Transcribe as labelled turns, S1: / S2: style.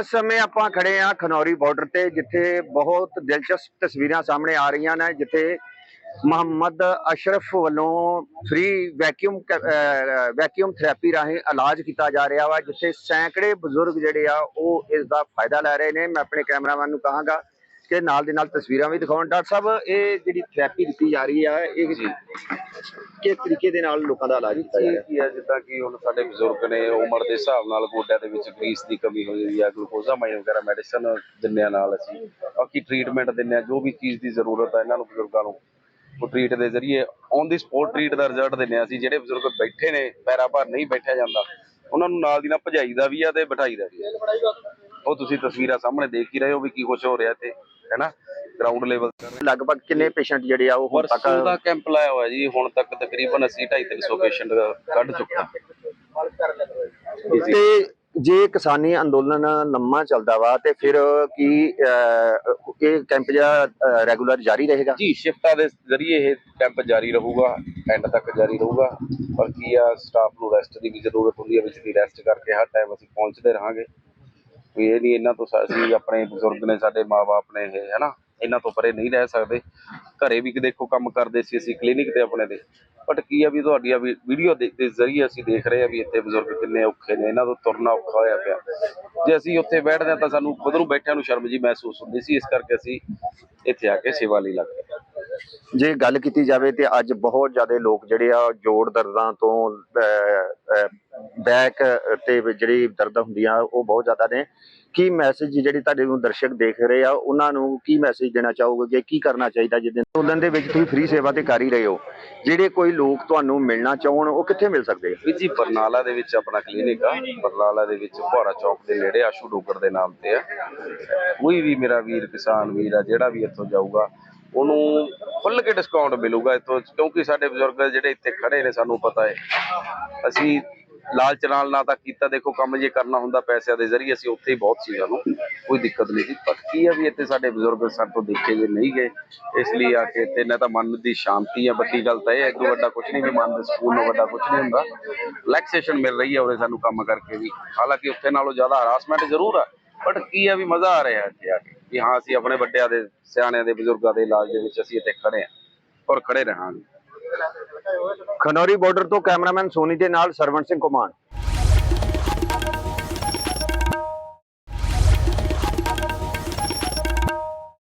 S1: ਇਸ ਸਮੇਂ ਆਪਾਂ ਖੜੇ ਆ ਖਨੌਰੀ ਬਾਰਡਰ ਤੇ, ਜਿੱਥੇ ਬਹੁਤ ਦਿਲਚਸਪ ਤਸਵੀਰਾਂ ਸਾਹਮਣੇ ਆ ਰਹੀਆਂ ਨੇ, ਜਿੱਥੇ ਮੁਹੰਮਦ ਅਸ਼ਰਫ ਵੱਲੋਂ ਫ੍ਰੀ ਵੈਕਿਊਮ ਵੈਕਿਊਮ ਥੈਰੇਪੀ ਰਾਹੀਂ ਇਲਾਜ ਕੀਤਾ ਜਾ ਰਿਹਾ ਵਾ, ਜਿੱਥੇ ਸੈਂਕੜੇ ਬਜ਼ੁਰਗ ਜਿਹੜੇ ਆ, ਉਹ ਇਸ ਦਾ ਫਾਇਦਾ ਲੈ ਰਹੇ ਨੇ। ਮੈਂ ਆਪਣੇ ਕੈਮਰਾਮੈਨ ਨੂੰ ਕਹਾਂਗਾ ਕਿ ਨਾਲ ਦੇ ਨਾਲ ਤਸਵੀਰਾਂ ਵੀ ਦਿਖਾਉਣ। ਡਾਕਟਰ ਸਾਹਿਬ ਇਹ ਜਿਹੜੀ ਥੈਰੇਪੀ ਦਿੱਤੀ ਜਾ ਰਹੀ ਆ ਇਹ ਕਿਸ ਤਰੀਕੇ ਦੇ ਨਾਲ ਲੋਕਾਂ ਦਾ ਇਲਾਜ ਕੀਤਾ ਜਾ
S2: ਇਹ
S1: ਰਿਹਾ?
S2: ਕੀ ਹੈ ਜਿੱਦਾਂ ਕਿ ਹੁਣ ਸਾਡੇ ਬਜ਼ੁਰਗ ਨੇ ਉਮਰ ਦੇ ਹਿਸਾਬ ਨਾਲ ਗੋਡਿਆਂ ਦੇ ਵਿੱਚ ਗਰੀਸ ਦੀ ਕਮੀ ਹੋ ਜਾਂਦੀ ਹੈ ਗਲੂਕੋਜ਼ਾਮਾਈਨ ਵਗੈਰਾ ਮੈਡੀਸਨ ਦਿੰਦੇ ਆ ਨਾਲ ਅਸੀਂ। ਬਾਕੀ ਟ੍ਰੀਟਮੈਂਟ ਦਿੰਦੇ ਆ ਜੋ ਵੀ ਚੀਜ਼ ਦੀ ਜ਼ਰੂਰਤ ਹੈ ਇਹਨਾਂ ਨੂੰ ਬਜ਼ੁਰਗਾਂ ਨੂੰ ਉਹ ਟ੍ਰੀਟ ਦੇ ਜ਼ਰੀਏ ਔਨ ਦੀ ਸਪੋਟ ਟ੍ਰੀਟ ਦਾ ਰਿਜ਼ਲਟ ਦਿੰਦੇ ਆ ਅਸੀਂ। ਜਿਹੜੇ ਬਜ਼ੁਰਗ ਬੈਠੇ ਨੇ ਪੈਰਾਂ ਭਾਰ ਨਹੀਂ ਬੈਠਿਆ ਜਾਂਦਾ ਉਹਨਾਂ ਨੂੰ ਨਾਲ ਦੀ ਨਾਲ ਭਜਾਈ ਦਾ ਵੀ ਆ ਤੇ ਬਿਠਾਈ ਦਾ ਵੀ ਆ। ਉਹ ਤੁਸੀਂ ਤਸਵੀਰਾਂ ਸਾਹਮਣੇ ਦੇਖ ਹੀ ਰਹੇ ਹੋ ਵੀ ਕੀ ਕੁਝ ਹੋ ਰਿਹਾ ਇੱਥੇ। ਹੈਨਾ ਗਰਾਊਂਡ ਲੈਵਲ ਤੇ।
S1: ਲਗਭਗ ਕਿੰਨੇ ਪੇਸ਼ੈਂਟ ਜਿਹੜੇ ਆ ਉਹ ਹੁਣ ਤੱਕ
S2: ਪਰਸੋਂ ਦਾ ਕੈਂਪ ਲਾਇਆ ਹੋਇਆ ਜੀ ਹੁਣ ਤੱਕ ਤਕਰੀਬਨ ਅਸੀਂ 250 ਪੇਸ਼ੈਂਟ ਕੱਢ ਚੁੱਕੇ।
S1: ਤੇ ਜੇ ਕਿਸਾਨੀ ਅੰਦੋਲਨ ਲੰਮਾ ਚੱਲਦਾ ਵਾ ਤੇ ਫਿਰ ਕੀ ਇਹ ਕੈਂਪ ਜਿਹੜਾ ਰੈਗੂਲਰ ਜਾਰੀ ਰਹੇਗਾ?
S2: ਜੀ ਸ਼ਿਫਟਾਂ ਦੇ ਜ਼ਰੀਏ ਇਹ ਕੈਂਪ ਜਾਰੀ ਰਹੂਗਾ ਐਂਡ ਤੱਕ ਜਾਰੀ ਰਹੂਗਾ। ਪਰ ਕੀ ਆ ਸਟਾਫ ਨੂੰ ਰੈਸਟ ਦੀ ਵੀ ਜ਼ਰੂਰਤ ਹੁੰਦੀ ਹੈ ਵਿੱਚ ਦੀ ਰੈਸਟ ਕਰਕੇ ਹਰ ਟਾਈਮ ਅਸੀਂ ਪਹੁੰਚਦੇ ਰਹਾਂਗੇ। ਵੀ ਇਹ ਨਹੀਂ ਇਹਨਾਂ ਤੋਂ ਅਸੀਂ ਆਪਣੇ ਬਜ਼ੁਰਗ ਨੇ ਸਾਡੇ ਮਾਪੇ ਨੇ ਇਹ, ਹੈਨਾ? ਇਹਨਾਂ ਤੋਂ ਪਰੇ ਨਹੀਂ ਰਹਿ ਸਕਦੇ। ਘਰੇ ਵੀ ਦੇਖੋ ਕੰਮ ਕਰਦੇ ਸੀ ਅਸੀਂ ਕਲੀਨਿਕ ਤੇ ਆਪਣੇ ਦੇ ਬਟ ਕੀ ਆ ਵੀ ਤੁਹਾਡੀਆਂ ਵੀਡੀਓ ਦੇ ਦੇ ਜ਼ਰੀਏ ਅਸੀਂ ਦੇਖ ਰਹੇ ਆ ਵੀ ਇੱਥੇ ਬਜ਼ੁਰਗ ਕਿੰਨੇ ਔਖੇ ਨੇ, ਇਹਨਾਂ ਤੋਂ ਤੁਰਨਾ ਔਖਾ ਹੋਇਆ ਪਿਆ। ਜੇ ਅਸੀਂ ਉੱਥੇ ਬੈਠਦੇ ਹਾਂ ਤਾਂ ਸਾਨੂੰ ਖੁਦ ਨੂੰ ਬੈਠਿਆਂ ਨੂੰ ਸ਼ਰਮ ਜੀ ਮਹਿਸੂਸ ਹੁੰਦੀ ਸੀ, ਇਸ ਕਰਕੇ ਅਸੀਂ ਇੱਥੇ ਆ ਕੇ ਸੇਵਾ ਲਈ ਲੱਗ ਗਏ।
S1: ਜੇ ਗੱਲ ਕੀਤੀ ਜਾਵੇ ਤੇ ਅੱਜ ਬਹੁਤ ਜ਼ਿਆਦਾ ਲੋਕ ਜਿਹੜੇ ਆ ਜੋੜ ਦਰਦਾਂ ਤੋਂ ਬੈਕ ਤੇ ਜਿਹੜੀ ਦਰਦ ਹੁੰਦੀਆਂ, ਉਹ ਬਹੁਤ ਜ਼ਿਆਦਾ ਨੇ। ਕੀ ਮੈਸੇਜ ਜਿਹੜੀ ਤੁਹਾਡੇ ਨੂੰ ਦਰਸ਼ਕ ਦੇਖ ਰਹੇ ਆ, ਉਹਨਾਂ ਨੂੰ ਕੀ ਮੈਸੇਜ ਦੇਣਾ ਚਾਹੋਗੇ ਕੀ ਕਰਨਾ ਚਾਹੀਦਾ ਜਿਸ ਅੰਦੋਲਨ ਦੇ ਵਿੱਚ ਤੁਸੀਂ ਫ੍ਰੀ ਸੇਵਾ ਤੇ ਕਰ ਹੀ ਰਹੇ ਹੋ? ਜਿਹੜੇ ਕੋਈ ਲੋਕ ਤੁਹਾਨੂੰ ਮਿਲਣਾ ਚਾਹਣ, ਉਹ ਕਿੱਥੇ ਮਿਲ ਸਕਦੇ ਆ?
S2: ਵੀ ਜੀ, ਬਰਨਾਲਾ ਦੇ ਵਿੱਚ ਆਪਣਾ ਕਲੀਨਿਕ ਆ। ਬਰਨਾਲਾ ਦੇ ਵਿੱਚ ਫੁਹਾਰਾ ਚੌਕ ਦੇ ਨੇੜੇ ਆਸ਼ੂ ਡੋਗਰ ਦੇ ਨਾਮ ਤੇ ਆ। ਕੋਈ ਵੀ ਮੇਰਾ ਵੀਰ, ਕਿਸਾਨ ਵੀਰ ਆ, ਜਿਹੜਾ ਵੀ ਇੱਥੋਂ ਜਾਊਗਾ ਉਹਨੂੰ ਖੁੱਲ੍ਹ ਕੇ ਡਿਸਕਾਊਂਟ ਮਿਲੂਗਾ ਇੱਥੋਂ, ਕਿਉਂਕਿ ਸਾਡੇ ਬਜ਼ੁਰਗ ਜਿਹੜੇ ਇੱਥੇ ਖੜੇ ਨੇ, ਸਾਨੂੰ ਪਤਾ ਹੈ। ਅਸੀਂ ਲਾਲਚ ਨਾਲ ਨਾ ਤਾਂ ਕੀਤਾ, ਦੇਖੋ ਕੰਮ ਜੇ ਕਰਨਾ ਹੁੰਦਾ ਪੈਸਿਆਂ ਦੇ ਜ਼ਰੀਏ, ਅਸੀਂ ਉੱਥੇ ਹੀ ਬਹੁਤ ਸੀ ਸਾਨੂੰ, ਕੋਈ ਦਿੱਕਤ ਨਹੀਂ ਸੀ। ਪਰ ਕੀ ਆ ਵੀ ਇੱਥੇ ਸਾਡੇ ਬਜ਼ੁਰਗ ਸਾਡੇ ਤੋਂ ਦੇਖੇ ਜੇ ਨਹੀਂ ਗਏ, ਇਸ ਲਈ ਆ ਕੇ ਇੱਥੇ ਨਾ ਤਾਂ ਮਨ ਦੀ ਸ਼ਾਂਤੀ ਆ, ਵੱਡੀ ਗੱਲ ਤਾਂ ਇਹ ਹੈ ਕਿ ਵੱਡਾ ਕੁਝ ਨਹੀਂ ਵੀ ਮਨ ਦੇ ਸਕੂਨ ਨੂੰ ਵੱਡਾ ਕੁਝ ਨਹੀਂ ਹੁੰਦਾ। ਰਿਲੈਕਸੇਸ਼ਨ ਮਿਲ ਰਹੀ ਹੈ ਉਰੇ ਸਾਨੂੰ ਕੰਮ ਕਰਕੇ ਵੀ। ਹਾਲਾਂਕਿ ਉੱਥੇ ਨਾਲੋਂ ਜ਼ਿਆਦਾ ਹਰਾਸਮੈਂਟ ਜ਼ਰੂਰ ਆ। ਬਟ ਕੀ ਆ ਵੀ ਮਜ਼ਾ ਆ ਰਿਹਾ ਇੱਥੇ ਆ ਕੇ। ਵੀ ਹਾਂ, ਅਸੀਂ ਆਪਣੇ ਵੱਡਿਆਂ ਦੇ, ਸਿਆਣਿਆਂ ਦੇ, ਬਜ਼ੁਰਗਾਂ ਦੇ ਇਲਾਜ ਦੇ ਵਿੱਚ ਅਸੀਂ ਇੱਥੇ ਖੜੇ ਆ ਔਰ ਖੜੇ ਰਹਾਂਗੇ।
S1: ਖਨੌਰੀ ਬਾਰਡਰ ਤੋਂ ਕੈਮਰਾਮੈਨ ਸੋਨੀ ਦੇ ਨਾਲ ਸਰਵਣ ਸਿੰਘ ਕੁਮਾਰ